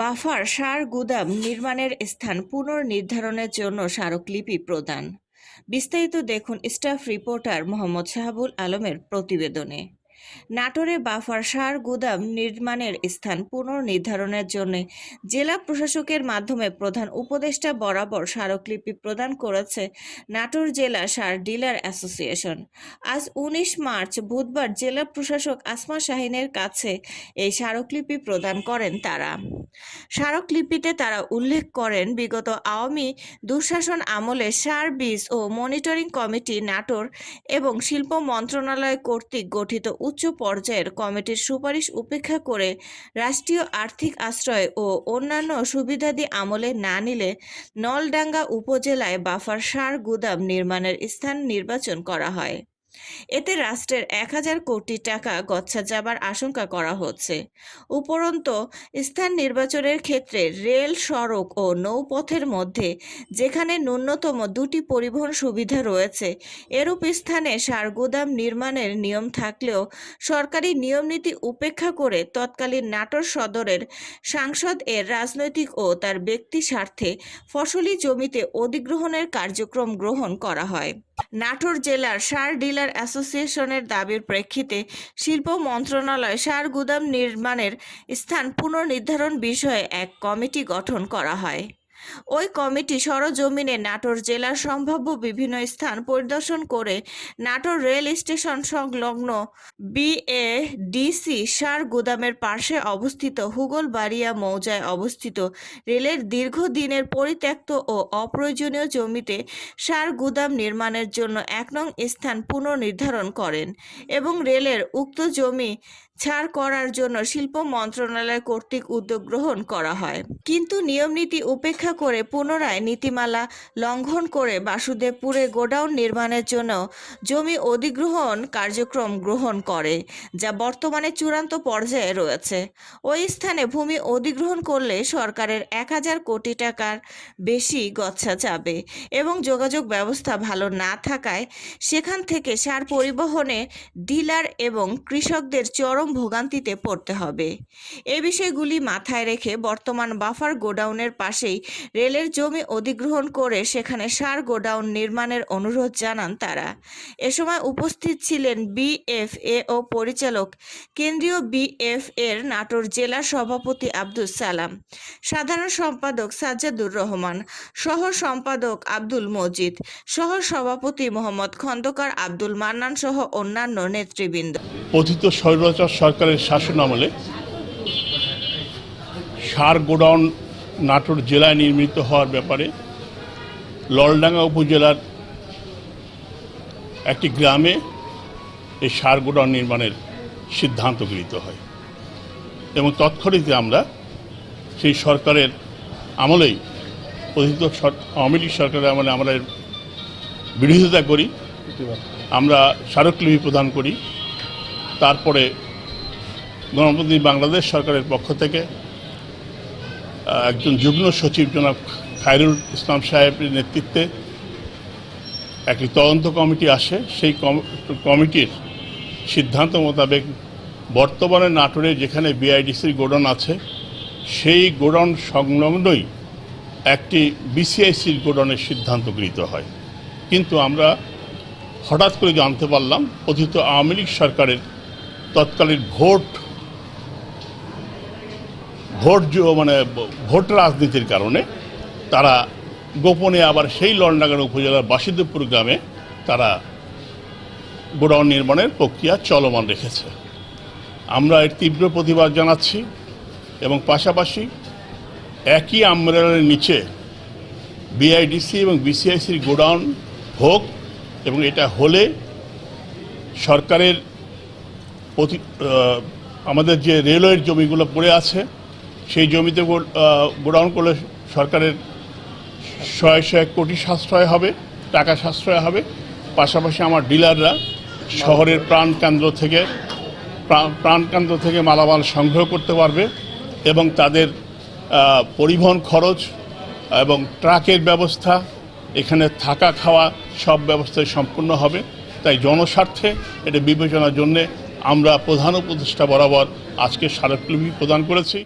Buffer সার গুদাম নির্মাণের স্থান পুনর্নির্ধারণের জন্য স্মারকলিপি প্রদান। বিস্তারিত দেখুন স্টাফ রিপোর্টার মোহাম্মদ শাহাবুল আলমের প্রতিবেদনে। নাটোরে বাফার সার গুদাম নির্মাণের স্থান পুনর্নির্ধারণের জন্য জেলা প্রশাসকের মাধ্যমে প্রধান উপদেষ্টা বরাবর স্মারকলিপি প্রদান করেছে নাটোর জেলা সার ডিলার অ্যাসোসিয়েশন। আজ উনিশ মার্চ বুধবার জেলা প্রশাসক আসমা শাহিনের কাছে এই স্মারকলিপি প্রদান করেন তারা। স্মারকলিপিতে তারা উল্লেখ করেন, বিগত আওয়ামী দুঃশাসন আমলে সার বীজ ও মনিটরিং কমিটি নাটোর এবং শিল্প মন্ত্রণালয় কর্তৃক গঠিত উচ্চ পর্যায়ের কমিটির সুপারিশ উপেক্ষা করে রাষ্ট্রীয় আর্থিক আশ্রয় ও অন্যান্য সুবিধাদি আমলে না নিলে নলডাঙ্গা উপজেলায় বাফার সার গুদাম নির্মাণের স্থান নির্বাচন করা হয়। এতে রাষ্ট্রের এক হাজার কোটি টাকা গচ্ছা যাবার আশঙ্কা করা হচ্ছে। উপরন্ত স্থান নির্বাচনের ক্ষেত্রে রেল, সড়ক ও নৌপথের মধ্যে যেখানে ন্যূনতম দুটি পরিবহন সুবিধা রয়েছে, এরূপ স্থানে সার গুদাম নির্মাণের নিয়ম থাকলেও সরকারি নিয়মনীতি উপেক্ষা করে তৎকালীন নাটোর সদরের সাংসদ এর রাজনৈতিক ও তার ব্যক্তি স্বার্থে ফসলি জমিতে অধিগ্রহণের কার্যক্রম গ্রহণ করা হয়। নাটোর জেলার সার ডিলার অ্যাসোসিয়েশনের দাবির প্রেক্ষিতে শিল্প মন্ত্রণালয় সার গুদাম নির্মাণের স্থান পুনর্নির্ধারণ বিষয়ে এক কমিটি গঠন করা হয়। ওই কমিটি সরজমিনে নাটোর জেলার সম্ভাব্য বিভিন্ন স্থান পরিদর্শন করে নাটোর রেল স্টেশন সংলগ্ন বিএডিসি সার গুদামের পাশে অবস্থিত হুগলবাড়িয়া মৌজায় অবস্থিত রেলের দীর্ঘদিনের পরিত্যক্ত ও অপ্রয়োজনীয় জমিতে সার গুদাম নির্মাণের জন্য এক নং স্থান পুনর্নির্ধারণ করেন এবং রেলের উক্ত জমি ছাড় করার জন্য শিল্প মন্ত্রণালয় কর্তৃক উদ্যোগ গ্রহণ করা হয়। কিন্তু নিয়মনীতি উপেক্ষা করে পুনরায় নীতিমালা লঙ্ঘন করে বাসুদেবপুরে গোডাউন নির্মাণের জন্য জমি অধিগ্রহণ কার্যক্রম গ্রহণ করে, যা বর্তমানে চূড়ান্ত পর্যায়ে রয়েছে। ওই স্থানে ভূমি অধিগ্রহণ করলে সরকারের এক হাজার কোটি টাকার বেশি গচ্ছা যাবে এবং যোগাযোগ ব্যবস্থা ভালো না থাকায় সেখান থেকে সার পরিবহনে ডিলার এবং কৃষকদের চরম ভোগান্তিতে পড়তে হবে। এ বিষয়গুলি মাথায় রেখে বর্তমান বাফার গোডাউনের পাশেই রেলের জমি অধিগ্রহণ করে সেখানে সার গোডাউন নির্মাণের অনুরোধ জানান তারা। এ সময় উপস্থিত ছিলেন বিএফএ ও পরিচালক কেন্দ্রীয় বিএফ এর নাটোর জেলা সভাপতি আব্দুল সালাম, সাধারণ সম্পাদক সাজ্জাদুর রহমান, সহ সম্পাদক আব্দুল মজিদ, সহ সভাপতি মোহাম্মদ খন্দকার আব্দুল মান্নান সহ অন্যান্য নেতৃবৃন্দ। স্বৈরাচার সরকারের শাসন আমলে সার গোডাউন নাটোর জেলায় নির্মিত হওয়ার ব্যাপারে ললডাঙ্গা উপজেলার একটি গ্রামে এই সার গোডাউন নির্মাণের সিদ্ধান্ত গৃহীত হয়। এবং তৎক্ষণিতে আমরা সেই সরকারের আমলেই সর- আওয়ামী লীগ সরকারের আমলে আমরা বিরোধিতা করি। আমরা স্মারকলিপি প্রদান করি। তারপরে গণপ্রতিনিধি বাংলাদেশ সরকারের পক্ষ থেকে একজন যুগ্ম সচিব জনাব খায়রুল ইসলাম সাহেবের নেতৃত্বে একটি তদন্ত কমিটি আসে। সেই কমিটির সিদ্ধান্ত মোতাবেক বর্তমানে নাটোরে যেখানে বিআইডিসির গোডাউন আছে, সেই গোডাউন সংলগ্নই একটি বিসিআইসির গোডাউনের সিদ্ধান্ত গৃহীত হয়। কিন্তু আমরা হঠাৎ করে জানতে পারলাম অতীত আওয়ামী লীগ সরকারের তৎকালীন ভোট ভোট মানে ভোট রাজনীতির কারণে তারা গোপনে আবার সেই লন্ডাগান উপজেলার বাসিদেবপুর গ্রামে তারা গোডাউন নির্মাণের প্রক্রিয়া চলমান রেখেছে। আমরা এর তীব্র প্রতিবাদ জানাচ্ছি এবং পাশাপাশি একই আমরালের নিচে বিআইডিসি এবং বিসিআইসির গোডাউন হোক এবং এটা হলে সরকারের প্রতি আমাদের যে রেলওয়ের জমিগুলো পড়ে আছে সেই জমিতে গোডাউন করলে সরকারের ছয়শো এক কোটি সাশ্রয় হবে, টাকা সাশ্রয় হবে। পাশাপাশি আমার ডিলাররা শহরের প্রাণকেন্দ্র থেকে প্রাণ- প্রাণকেন্দ্র থেকে মালামাল সংগ্রহ করতে পারবে এবং তাদের পরিবহন খরচ এবং ট্রাকের ব্যবস্থা, এখানে থাকা খাওয়া সব ব্যবস্থায় সম্পূর্ণ হবে। তাই জনস্বার্থে এটা বিবেচনার জন্যে আমরা প্রধান উপদেষ্টা বরাবর আজকে স্মারকলিপি প্রদান করেছি।